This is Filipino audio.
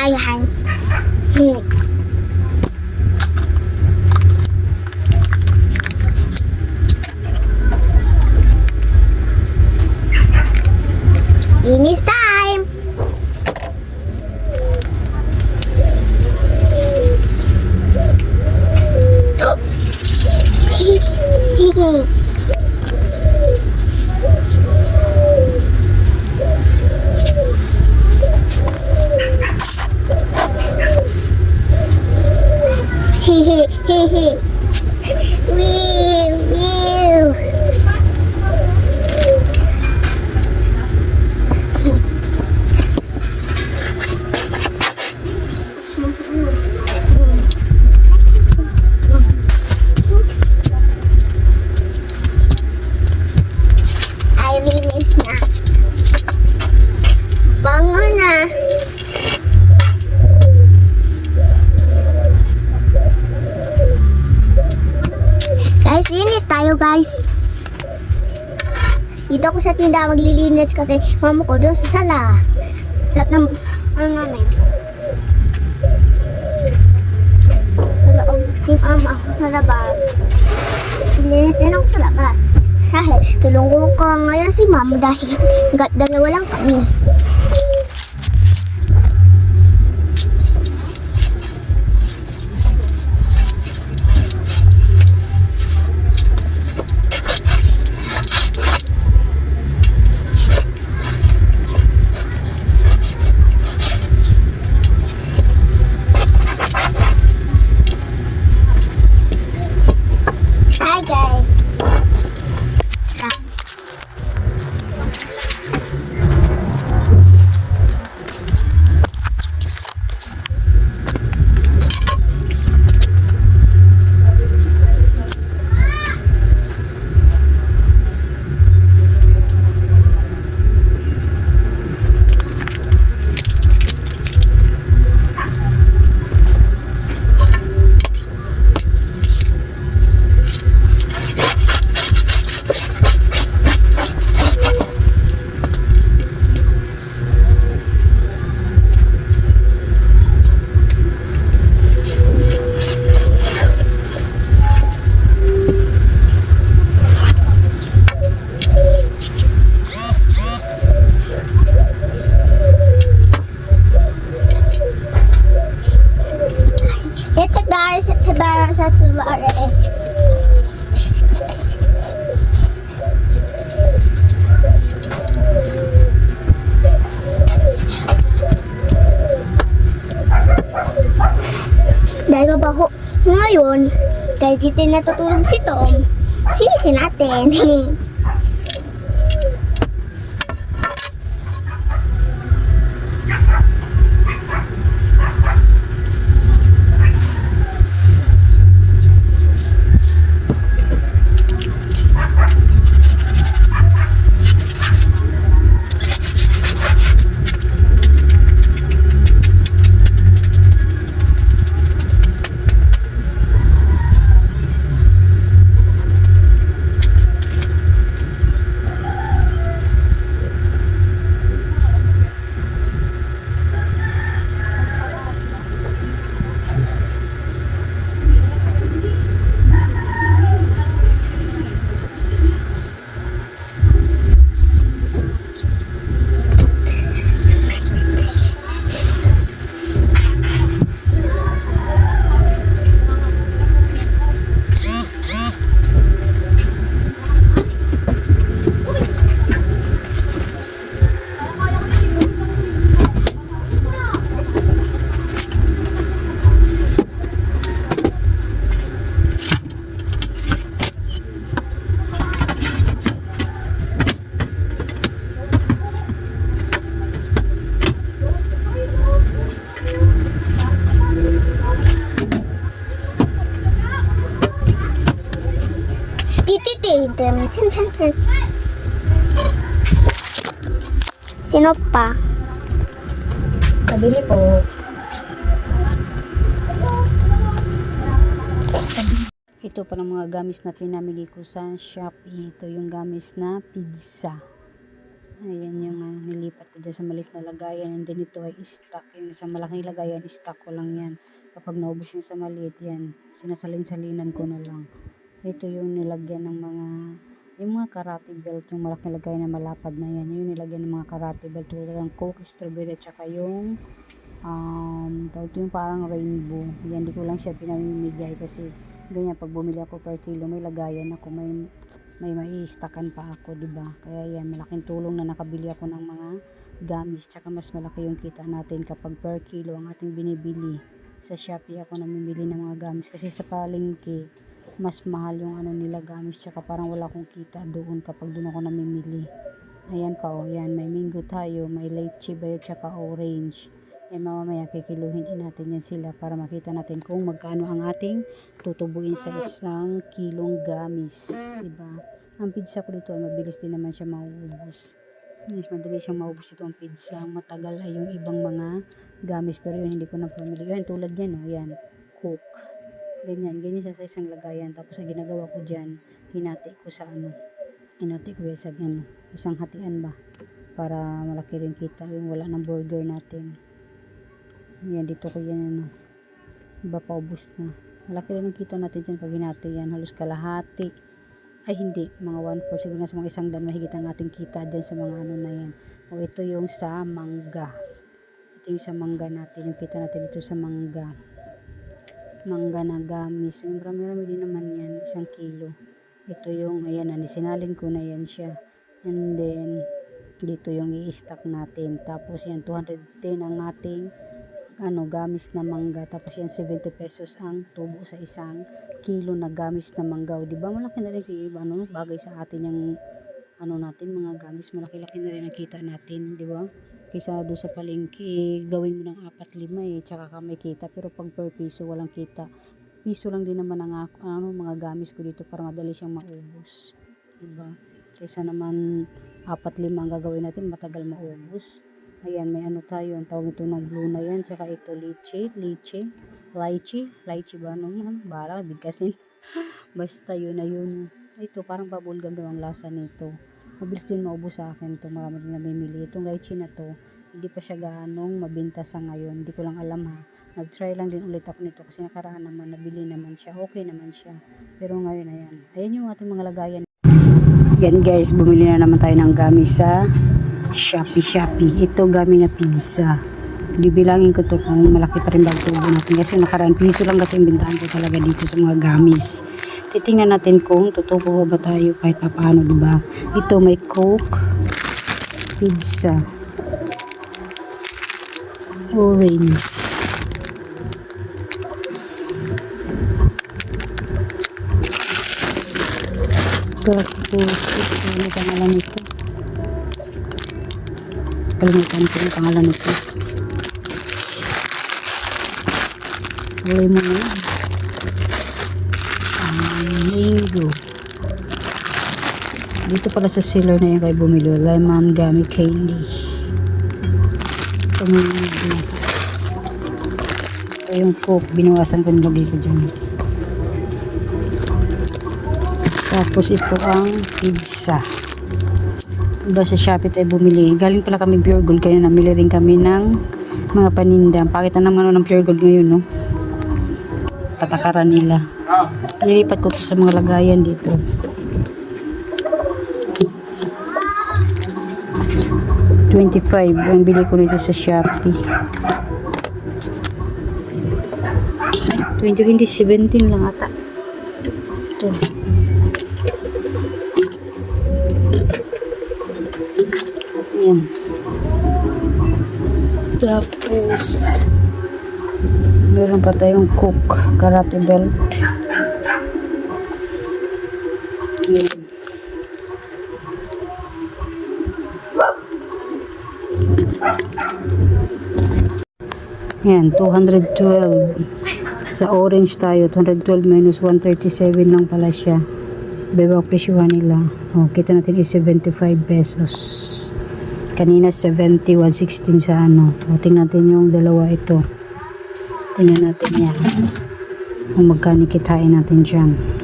Ayan. Hi. Linis na. Bango na. Guys, linis tayo guys. Dito ako sa tindahan maglilinis kasi mama ko doon sa sala. Lahat ng ano namin. Sa loob si mama ako sa labas. Linis din ako sa labas. Dahil tulungan ko ngayon si mama dahil dalawa lang kami. A bar, it's a bar. Dahil mabaho ngayon, dahil dito natutulog si Tom, sinisin natin. Tititim, chan chan chan. Sino pa? Pabili po. Ito pa ng mga gamis na pinamili ko sa Shopee. Ito yung gamis na pizza. Ayan yung ah, nilipat ko dyan sa maliit na lagayan. And then ito ay stock. Yung sa malaking lagayan, stock ko lang yan. Kapag naubos yung sa maliit yan, sinasalin-salinan ko na lang. Ito yung nilagyan ng mga yung mga karate belt, yung malaking lagayan na malapad na yan, yung nilagyan ng mga karate belt, tulad ng coke, strawberry, at saka yung um, tawag yung parang rainbow. Yan, di ko lang siya pinamimigay kasi ganyan, pag bumili ako per kilo, may lagayan ako, may may maiistakan pa ako, di ba? Kaya yan, malaking tulong na nakabili ako ng mga gamis, tsaka mas malaki yung kita natin kapag per kilo ang ating binibili. Sa Shopee ako namimili ng mga gamis kasi sa palengke, mas mahal yung ano nila gamis, tsaka parang wala akong kita doon kapag doon ako namimili. Ayan pa oh, yan, may mango tayo, may lychee ba yun, tsaka orange. Yan mamamaya kikiluhin din natin yan sila para makita natin kung magkano ang ating tutubuin sa isang kilong gamis, diba? Ang pizza ko dito ay mabilis din naman siya mauubos. Yes, madali siyang maubos ito ang pizza. Matagal ay yung ibang mga gamis pero yun hindi ko na pamili. Yan tulad yan oh, yan. Cook. Ganyan, ganyan siya sa isang lagayan. Tapos ang ginagawa ko dyan, hinati ko sa ano, hinati ko sa ano, isang hatian ba? Para malaki rin kita yung wala ng burger natin. Yan, dito ko yan ano. Iba paubos na. Malaki rin ang kita natin dyan pag hinati yan. Halos kalahati. Ay hindi, mga 1-4 siguro nasa mga isang daan mahigit ang ating kita dyan sa mga ano na yan. O ito yung sa mangga. Ito yung sa mangga natin. Yung kita natin dito sa mangga. Mangga na gamis. Marami-rami din naman yan. Isang kilo. Ito yung, ayan na, sinalin ko na yan siya. And then, dito yung i-stock natin. Tapos yan, 210 ang ating ano, gamis na mangga. Tapos yan, 70 pesos ang tubo sa isang kilo na gamis na mangga. O, di ba malaki na rin kay, ano, bagay sa atin yung ano natin, mga gamis. Malaki-laki na rin nakita natin, di ba? Kaysa doon sa palengke, gawin mo ng apat lima eh, tsaka ka may kita. Pero pag per piso, walang kita. Piso lang din naman ang ano, mga gamis ko dito para madali siyang maubos. Diba? Kaysa naman apat lima ang gagawin natin, matagal maubos. Ayan, may ano tayo, ang tawag ito ng blue na yan, tsaka ito lychee, lychee, lychee, lychee ba, ano, ano, bala, bigkasin. Basta yun na yun. Ito, parang bubblegum daw ang lasa nito. Mabilis din maubos sa akin to marami din namimili. Itong lychee na to, hindi pa siya gaanong mabenta sa ngayon. Hindi ko lang alam ha. Nag-try lang din ulit ako nito kasi nakaraan naman, nabili naman siya. Okay naman siya. Pero ngayon, ayan. Ayan yung ating mga lagayan. Yan guys, bumili na naman tayo ng gamis sa Shopee Shopee. Ito gami na pizza. Bibilangin ko to kung malaki pa rin ba tubo natin. Kasi nakaraan piso lang kasi yung bintahan ko talaga dito sa mga gamis. Titingnan natin kung totoo ba tayo kahit pa paano, di ba? Ito may Coke, pizza, orange, tapos ito, ano pangalan nito? Kalimutan ko yung pangalan nito. Lemon na mango. Dito pala sa seller na yun kayo bumili. Lemon gummy candy. Mo yung Ito yung coke. Binawasan ko nilagay ko dyan. Tapos ito ang pizza. Diba sa Shopee tayo bumili. Galing pala kami Pure Gold. Kaya namili rin kami ng mga paninda. Pakita naman ng Pure Gold ngayon, no? Patakaran nila. Nilipat ko to sa mga lagayan dito. Twenty-five ang bili ko nito sa Shopee. 20, hindi, 17 lang ata. Ito. Yan. Tapos, meron pa tayong cook, karate belt. Yan. Yan, 212. Sa orange tayo, 212 minus 137 lang pala siya. Beba presyuhan nila. O, kita natin is 75 pesos. Kanina 70, 116 sa ano. O, tingnan natin yung dalawa ito. Tingnan natin yan. Kung magkano kitain natin dyan.